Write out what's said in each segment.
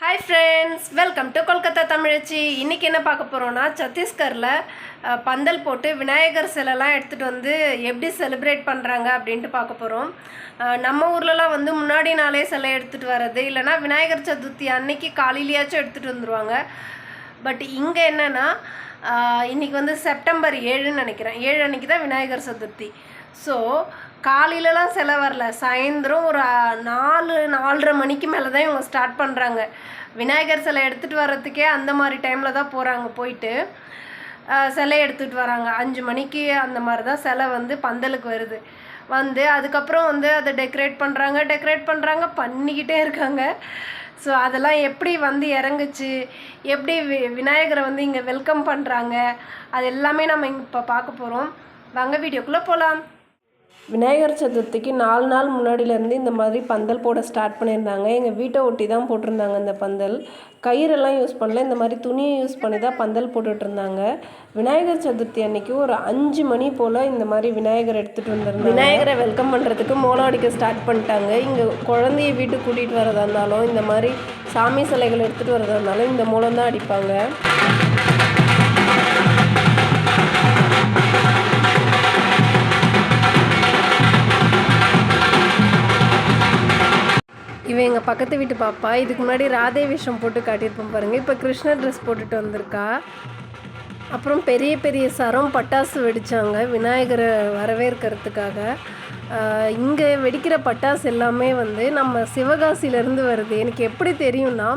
Hi friends welcome to Kolkata தமிழச்சி இன்றைக்கி என்ன பார்க்க போகிறோன்னா சத்தீஸ்கரில் பந்தல் போட்டு விநாயகர் சிலைலாம் எடுத்துகிட்டு வந்து எப்படி செலிப்ரேட் பண்ணுறாங்க அப்படின்ட்டு பார்க்க போகிறோம் நம்ம ஊர்லலாம் வந்து முன்னாடி நாளே சிலை எடுத்துகிட்டு வர்றது இல்லைனா விநாயகர் சதுர்த்தி அன்னைக்கு காலையிலேயாச்சும் எடுத்துகிட்டு வந்துடுவாங்க பட் இங்கே என்னென்னா இன்றைக்கி வந்து செப்டம்பர் ஏழுன்னு நினைக்கிறேன். ஏழு அன்னைக்கு தான் விநாயகர் சதுர்த்தி. ஸோ காலையிலலாம் சிலை வரல. சாயந்தரம் ஒரு நாலு நாலரை மணிக்கு மேலே தான் இவங்க ஸ்டார்ட் பண்ணுறாங்க விநாயகர் சிலை எடுத்துகிட்டு வர்றதுக்கே அந்த மாதிரி டைமில் தான் போகிறாங்க போயிட்டு சிலை எடுத்துகிட்டு வராங்க. அஞ்சு மணிக்கு அந்த மாதிரி தான் சிலை வந்து பந்தலுக்கு வருது. வந்து அதுக்கப்புறம் வந்து அதை டெக்கரேட் பண்ணுறாங்க டெக்கரேட் பண்ணுறாங்க பண்ணிக்கிட்டே இருக்காங்க. ஸோ அதெல்லாம் எப்படி வந்து இறங்குச்சு? எப்படி வி விநாயகரை வந்து இங்கே வெல்கம் பண்ணுறாங்க அது எல்லாமே நம்ம இங்கே இப்போ பார்க்க போகிறோம் வாங்க வீடியோக்குள்ளே போகலாம் விநாயகர் சதுர்த்திக்கு நாலு நாள் முன்னாடியிலேருந்து இந்த மாதிரி பந்தல் போட ஸ்டார்ட் பண்ணியிருந்தாங்க. எங்கள் வீட்டை ஒட்டி தான் போட்டிருந்தாங்க இந்த பந்தல். கயிறெல்லாம் யூஸ் பண்ணல. இந்த மாதிரி துணியை யூஸ் பண்ணி தான் பந்தல் போட்டுட்ருந்தாங்க விநாயகர் சதுர்த்தி அன்னைக்கு ஒரு அஞ்சு மணி போல் இந்த மாதிரி விநாயகர் எடுத்துகிட்டு வந்திருந்தாங்க. விநாயகரை வெல்கம் பண்ணுறதுக்கு மோளம் அடிக்க ஸ்டார்ட் பண்ணிட்டாங்க. இங்கே குழந்தைய வீட்டுக்கு கூட்டிகிட்டு வரதா இருந்தாலும் இந்த மாதிரி சாமி சிலைகள் எடுத்துகிட்டு வரதா இருந்தாலும் இந்த மூலம் தான் அடிப்பாங்க. பக்கத்து வீட்டு பாப்பா இதுக்கு முன்னாடி ராதே விஷம் போட்டு காட்டியிருப்போம் பாருங்கள் இப்போ கிருஷ்ணர் ட்ரெஸ் போட்டுட்டு வந்திருக்கா. அப்புறம் பெரிய பெரிய சரம் பட்டாசு வெடித்தாங்க விநாயகரை வரவேற்கிறதுக்காக. இங்கே வெடிக்கிற பட்டாசு எல்லாமே வந்து நம்ம சிவகாசியிலேருந்து வருது. எனக்கு எப்படி தெரியும்னா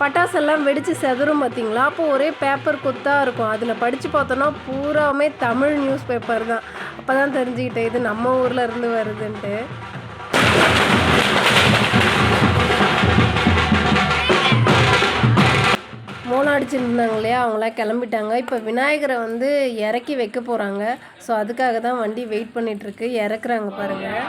பட்டாசெல்லாம் வெடித்து செதறும் பார்த்தீங்களா அப்போ ஒரே பேப்பர் கொத்தாக இருக்கும். அதில் படித்து பார்த்தோன்னா பூராமே தமிழ் நியூஸ் பேப்பர் தான். அப்போ தான் தெரிஞ்சுக்கிட்டேன் இது நம்ம ஊரில் இருந்து வருதுன்ட்டு. மோளம் அடிச்சிருந்தாங்க இல்லையா அவங்களாம் கிளம்பிட்டாங்க. இப்போ விநாயகரை வந்து இறக்கி வைக்க போகிறாங்க ஸோ அதுக்காக தான் வண்டி வெயிட் பண்ணிகிட்ருக்கு இறக்குறாங்க பாருங்கள்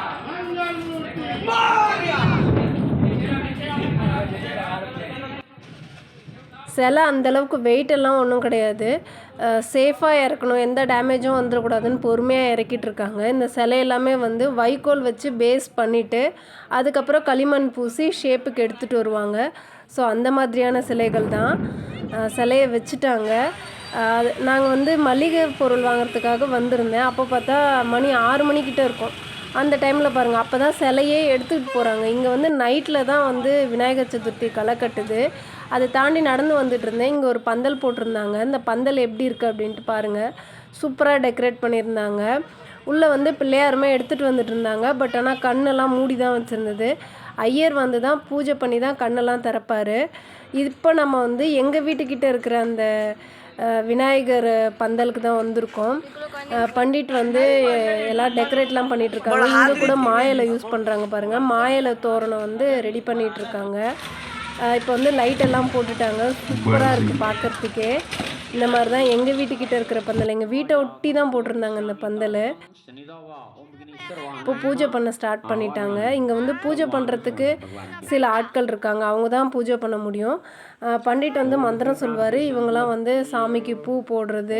சிலை அந்தளவுக்கு வெயிட் எல்லாம் ஒன்றும் கிடையாது. சேஃபாக இறக்கணும். எந்த டேமேஜும் வந்துடக்கூடாதுன்னு பொறுமையாக இறக்கிட்டு இருக்காங்க. இந்த சிலை எல்லாமே வந்து வைக்கோல் வச்சு பேஸ் பண்ணிவிட்டு அதுக்கப்புறம் களிமண் பூசி ஷேப்புக்கு எடுத்துகிட்டு வருவாங்க. ஸோ அந்த மாதிரியான சிலைகள் தான் சிலையை வச்சுட்டாங்க. நாங்கள் வந்து மளிகை பொருள் வாங்குறதுக்காக வந்திருந்தேன். அப்போ பார்த்தா மணி ஆறு மணிக்கிட்ட இருக்கும். அந்த டைமில் பாருங்கள் அப்போ தான் சிலையே எடுத்துகிட்டு போகிறாங்க இங்கே வந்து நைட்டில் தான் வந்து விநாயகர் சதுர்த்தி களை கட்டுது. அதை தாண்டி நடந்து வந்துட்டு இருந்தேன். இங்கே ஒரு பந்தல் போட்டிருந்தாங்க. இந்த பந்தல் எப்படி இருக்குது அப்படின்ட்டு பாருங்கள் சூப்பராக டெக்கரேட் பண்ணியிருந்தாங்க. உள்ளே வந்து பிள்ளையாருமே எடுத்துகிட்டு வந்துட்டு இருந்தாங்க. பட் ஆனால் கண்ணெல்லாம் மூடி தான் வச்சுருந்தது. ஐயர் வந்து தான் பூஜை பண்ணி தான் கண்ணெல்லாம் திறப்பார். இப்போ நம்ம வந்து எங்கள் வீட்டுக்கிட்ட இருக்கிற அந்த விநாயகர் பந்தலுக்கு தான் வந்திருக்கோம். பண்டிட் வந்து எல்லாம் டெக்கரேட்லாம் பண்ணிகிட்ருக்காங்க இங்கே கூட மாயில யூஸ் பண்ணுறாங்க பாருங்கள் மாயில தோரணம் வந்து ரெடி பண்ணிகிட்ருக்காங்க இருக்காங்க இப்போ வந்து லைட் எல்லாம் போட்டுட்டாங்க. சூப்பராக இருக்குது பார்க்கறதுக்கே இந்த மாதிரி தான் எங்கள் வீட்டுக்கிட்ட இருக்கிற பந்தல். எங்கள் வீட்டை ஒட்டி தான் போட்டிருந்தாங்க அந்த பந்தல். இப்போ பூஜை பண்ண ஸ்டார்ட் பண்ணிட்டாங்க. இங்கே வந்து பூஜை பண்ணுறதுக்கு சில ஆட்கள் இருக்காங்க. அவங்க தான் பூஜை பண்ண முடியும். பண்டிட் வந்து மந்திரம் சொல்வார். இவங்கெல்லாம் வந்து சாமிக்கு பூ போடுறது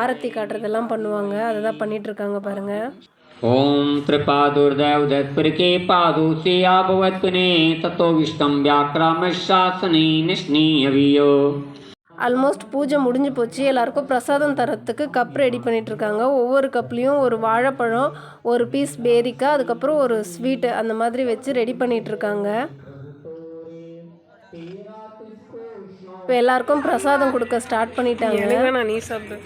ஆரத்தி காட்டுறதெல்லாம் பண்ணுவாங்க. அதை தான் பண்ணிகிட்ருக்காங்க பாருங்கள் ஓம் திருபாதுர்தயதத்பிருகே பாது சேயாபவத்பினே தத்தோ விஷ்டம் வியாக்கிராம சாசனே நிஷ்ணீயவியோ. ஆல்மோஸ்ட் பூஜை முடிஞ்சு போச்சு. எல்லாருக்கும் பிரசாதம் தரத்துக்கு கப் ரெடி பண்ணிட்டு இருக்காங்க ஒவ்வொரு கப்லேயும் ஒரு வாழைப்பழம் ஒரு பீஸ் பேரிக்காய் அதுக்கப்புறம் ஒரு ஸ்வீட்டு அந்த மாதிரி வச்சு ரெடி பண்ணிட்டு இருக்காங்க இப்போ எல்லாருக்கும் பிரசாதம் கொடுக்க ஸ்டார்ட் பண்ணிட்டாங்க. நீ சாப்பிடு.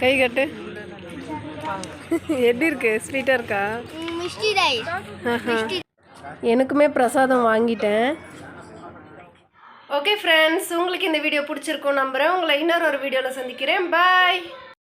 கை கட்டு. எப்படி இருக்கு? ஸ்வீட்டாக இருக்கா? எனக்குமே பிரசாதம் வாங்கிட்டேன். ஓகே ஃப்ரெண்ட்ஸ் உங்களுக்கு இந்த வீடியோ பிடிச்சிருக்கும் நம்புகிறேன் உங்களை இன்னொரு ஒரு வீடியோவில் சந்திக்கிறேன். பாய்